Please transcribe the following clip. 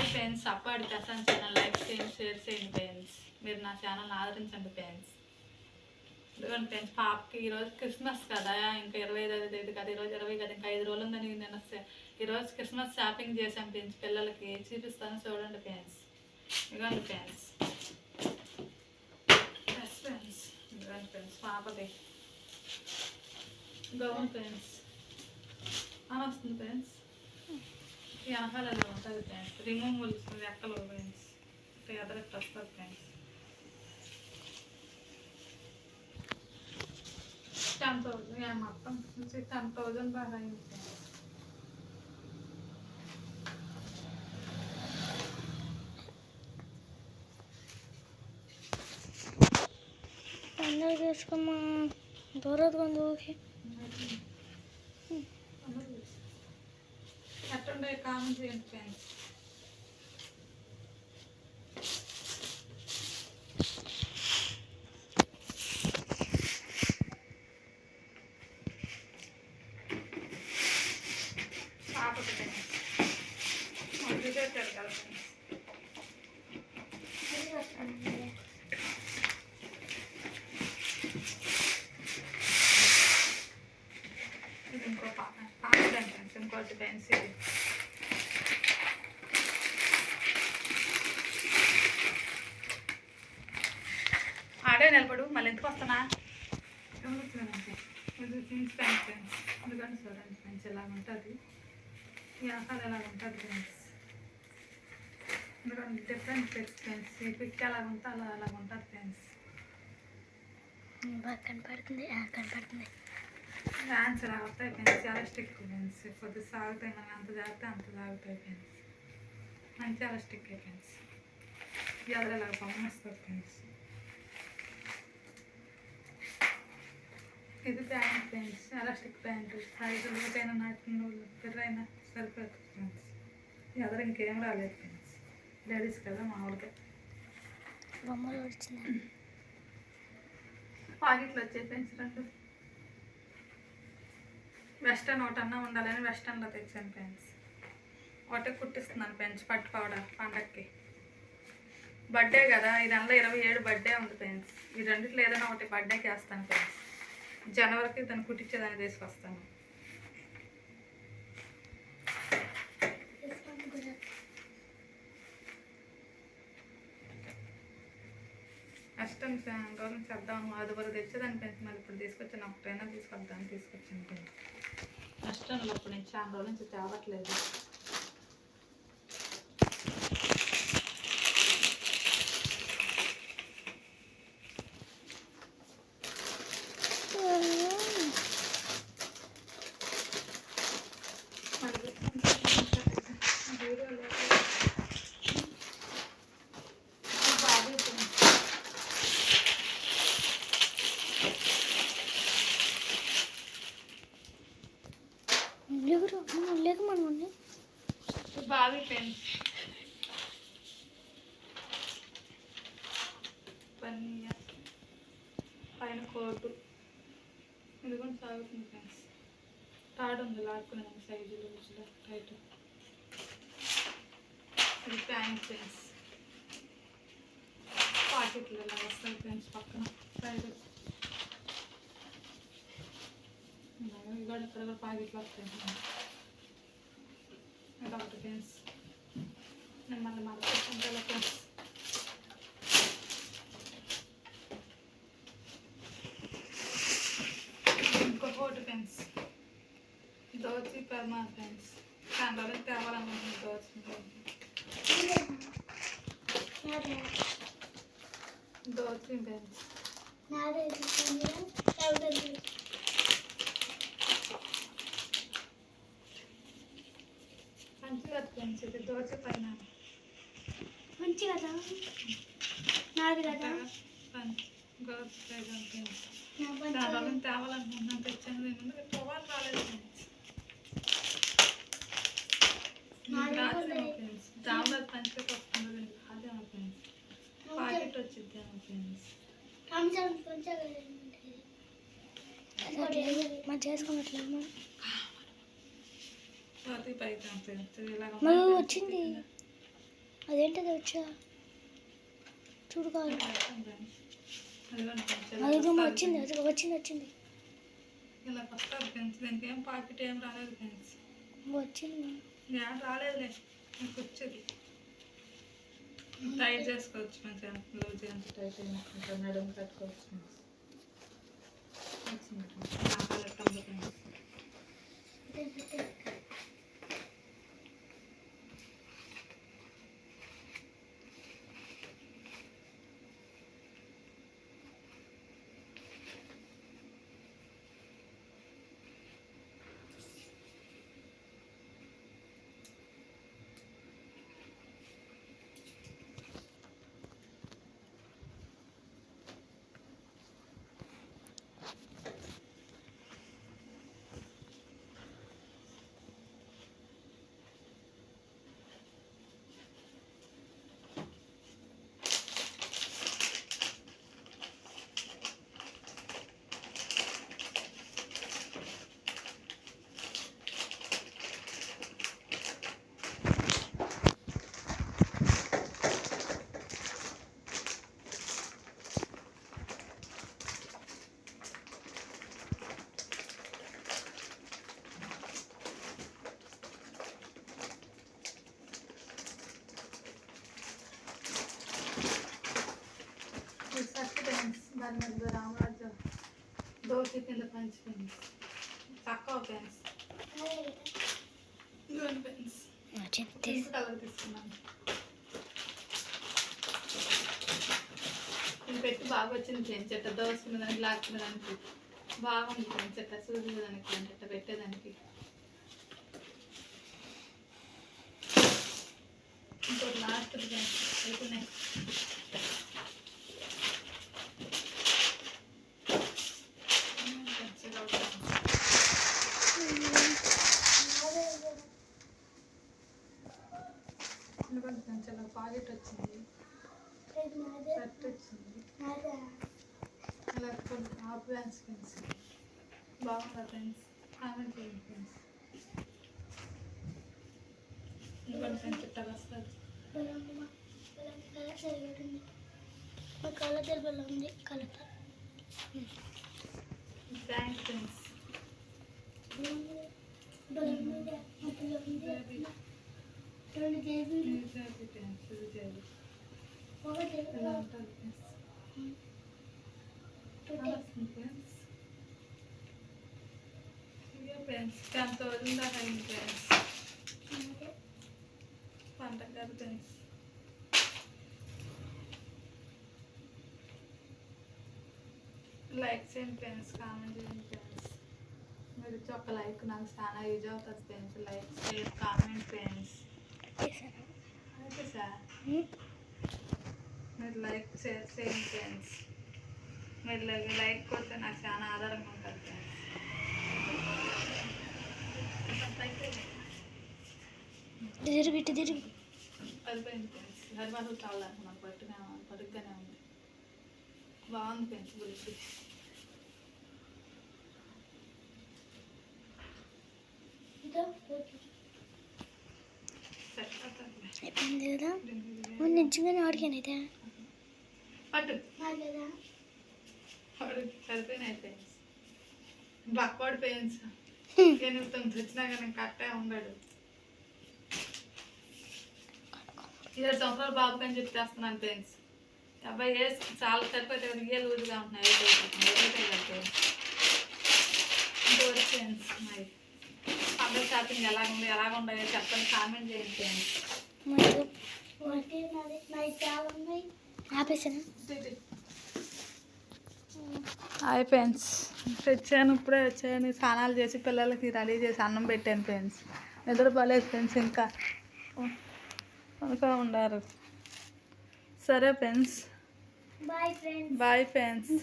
Hi friends Appadi Prashanth channel like చేయండి share చేయండి friends. మీరు నా ఛానల్ని ఆదరించండి ఫ్రెండ్స్. ఎందుకంటే ఫ్రెండ్స్ పాపకి ఈరోజు క్రిస్మస్ కదా ఇంకా ఇరవై ఐదు తేదీ కదా ఈరోజు ఇరవై కదా ఇంకా ఐదు రోజులు ఉందని నేను ఈరోజు క్రిస్మస్ షాపింగ్ చేశాం ఫ్రెండ్స్ పిల్లలకి చూపిస్తాను చూడండి ఫ్రెండ్స్. ఇదిగోండి ఫ్రెండ్స్. ఎస్ ఫ్రెండ్స్ ఇదిగోండి ఫ్రెండ్స్ పాపది. Gown friends. అని వస్తుంది ఫ్రెండ్స్. ఇలా ఉంటుంది ఫ్రెండ్స్ రిమూవల్ రెక్కలు ఫ్రెండ్స్ ఎదరెక్ట్ వస్తుంది ఫ్రెండ్స్ టెన్ థౌజండ్ మొత్తం టెన్ థౌజండ్ బాగా అయింది ఫ్రెండ్స్ అందరూ చేసుకోమా దూరది కొంచెం ఊరికి. ఎట్టుండే కామెంట్ చేయండి ఫ్రెండ్స్ పాపకి ఫ్రెండ్స్ మొదలు కలపండి కదా ఫ్రెండ్స్ ఇది ఇంకో పాప పాప ఫ్రెండ్స్ ఇంకోటి పెన్సిల్ ఆడే నిలబడు మళ్ళీ ఎందుకు వస్తానా గమనించండి. ఇది జీన్స్ ప్యాంట్ ఫ్రెండ్స్ ఎందుకంటే చూడండి ఫ్రెండ్స్ ఎలా ఉంటుంది ఈ ఆఫర్ ఎలా ఉంటుంది ఫ్రెండ్స్ ఎందుకంటే డిఫరెంట్ పిక్స్ ఫ్రెండ్స్ ఈ పిక్ ఎలా ఉంటే అలా అలా ఉంటుంది ఫ్రెండ్స్ బాగా కనపడుతుంది ఆ, కనపడుతుంది. హ్యాండ్స్ ఎలా అవుతాయి ఫ్రెండ్స్ ఎలాస్టిక్ ఫ్రెండ్స్ కొద్ది సాగుతాయి మనం ఎంత జాగ్రత్త అంత సాగుతాయి ఫ్రెండ్స్ మంచి ఎలాస్టిక్ ఫ్రెండ్స్ ఎదురు ఎలా వస్తుంది ఫ్రెండ్స్ ఇది pant friends elastic pant. Size లూటైనా నాటిన పిర్రైనా సరిపోతుంది ఫ్రెండ్స్ ఎదురు ఇంకేం రాలేదు ఫ్రెండ్స్ లేడీస్ కదా మామూలుగా. బొమ్మలు వచ్చింది పాకెట్లు వచ్చాయి ఫ్రెండ్స్ రెండు. వెస్టర్న్ ఒకటి అన్నా ఉండాలని వెస్టర్న్లో తెచ్చాను ఫ్రెండ్స్ ఒకటే కుట్టిస్తున్నాను ఫ్రెండ్స్ పట్టు పౌడర్ పండక్కి. బర్త్డే కదా ఇది అందులో ఇరవై ఏడు బర్త్డే ఉంది ఫ్రెండ్స్ ఈ రెండిట్లో ఏదైనా ఒకటి బర్త్డేకి వేస్తాను ఫ్రెండ్స్ జనవరికి దాన్ని కుట్టించేదాన్ని తీసుకొస్తాను వెస్టర్న్ గవర్నమెంట్ చేద్దాం అది వరకు తెచ్చేదాన్ని పెంచి మళ్ళీ ఇప్పుడు తీసుకొచ్చాను. ఒకటైనా తీసుకొద్దామని తీసుకొచ్చాను. ఫ్రెండ్స్ ఇప్పుడు నేను చాలా రోజుల నుంచి తేవట్లేదు లేకురా లేక మనం బావి ఫ్రెండ్స్ పన్నీర్ పైన కోటు. ఇది కూడా సాగుతుంది ఫ్రెండ్స్. తాడు ఉంది లాక్కున్నాను సైజులు లూజ్లో టైట్ ఇది ప్యాంట్ ఫ్రెండ్స్. పాకెట్లు ఇలా వస్తాయి ఫ్రెండ్స్ పక్కన. సైడ్ ఇవి కూడా ఇక్కడ కూడా పాకెట్లు వస్తాయి ఫ్రెండ్స్. ఫ్రెండ్స్. నేను మళ్ళీ మరచుకుంటా ఫ్రెండ్స్ ఇంకో కోటి ఫ్రెండ్స్ దోచి పరమా ఫ్రెండ్స్ దాంట్లో తేవాలనుకుంటున్నాను దోచి దోచి ఫ్రెండ్స్ మంచిగా ఇది దోచి పైన మంచి కదా నాది కదా దాంట్లో తేవాలనుకుంటున్నాను తెచ్చాను ముందు పోవాలి రాలేదు ఫ్రెండ్స్ పాకెట్ ఫ్రెండ్స్ మనం వచ్చింది. friends. అదేంటది వచ్చా? చూడు కావాలి అది వచ్చింది. అది వచ్చింది వచ్చింది. ఇలా వస్తుంది ఫ్రెండ్స్ దీనికి ఏం పాకెట్ ఏం రాలేదు ఫ్రెండ్స్ వచ్చింది ఏం రాలేదులే మీకు వచ్చేది. టైట్ చేసుకోవచ్చు మంచిగా లూజ్ ఎంత టైట్ అయినా కొంచెం నడుము కట్టుకోవచ్చు ఫ్రెండ్స్ వచ్చింది ఫ్రెండ్స్. నా కలర్ టంబు ఫ్రెండ్స్ ఇది ఫస్ట్ మీద దోశ కింద తక్కువ పింక్ కలర్ తీసుకున్నాను. పెట్టి బాగా వచ్చింది ఫ్రెండ్స్ ఎట్ట దోసుకునే దానికి లాక్కునే దానికి. బాగుంది ఫ్రెండ్స్ ఎట్ట చూసేదానికి అంటే ఎట్ట పెట్టేదానికి. ఇంకోటి లాస్ట్ అయిపోయినాయి ఫ్రెండ్స్ ఇలా ఉంటుంది. ఇదిగోండి ఫ్రెండ్స్ పాకెట్ వచ్చింది. షర్ట్ వచ్చింది. అలా కొన్ని హాఫ్ బ్యాన్స్ ఫ్రెండ్స్. బాగుందా ఫ్రెండ్స్? కామెంట్ చేయండి ఫ్రెండ్స్? ఇవ్వండి ఫ్రెండ్స్ ఇట్లా వస్తుంది కలర్ తెలుపులో ఉంది కలర్ థ్యాంక్స్ ఫ్రెండ్స్ రెండు జేబులు ఇది ఫ్రెండ్స్ ఇది వదిలిందా ఫ్రెండ్స్ పంట కాదు ఫ్రెండ్స్ లైక్ చేయండి ఫ్రెండ్స్ కామెంట్ చేయండి ఫ్రెండ్స్ మీరు ఇచ్చే ఒక లైక్ నాకు చాలా యూజ్ అవుతుంది ఫ్రెండ్స్ లైక్ చేయండి కామెంట్ ఫ్రెండ్స్ సార్. మీరు లైక్ చేయండి ఫ్రెండ్స్. మీరు లైక్ కొడితే నాకు చాలా ఆధారంగా ఉంటుంది ఫ్రెండ్స్. తిరిగి ఇటు తిరిగి. పడిపోయింది ఫ్రెండ్స్. హరిబాబు కావాలనుకున్నాను పట్టుగా పడుగ్గానే ఉంది. బాగుంది ఫ్రెండ్స్ గురించి. అయిపోయింది కదా మొన్న నిజంగానే ఆడిగాను అయితే బక్వాడు తొమ్మిది వచ్చినా కానీ కరెక్టే ఉండడు ఏడు సంవత్సరాలు బాబుకి అని చెప్పి చేస్తున్నాను ఫ్రెండ్స్ అబ్బాయి ఏ చాలా సరిపోతాయి ఏ లూజ్గా ఉంటున్నాయి ఏ అయిపోతాయి కదా ఫ్రెండ్స్ ఇంతవరకు ఫ్రెండ్స్ మరి పండుగ షాపింగ్ ఎలా ఉంది ఎలా ఉన్నాయో. చెప్పండి కామెంట్ చేయండి హాయ్ ఫ్రెండ్స్. తెచ్చాను ఇప్పుడే వచ్చాను. స్నానాలు చేసి పిల్లలకి రెడీ చేసి అన్నం పెట్టాను ఫ్రెండ్స్. నిద్రపోలేదు ఫ్రెండ్స్ ఇంకా. అనుకో ఉండారు సరే friends. Bye friends. Bye friends.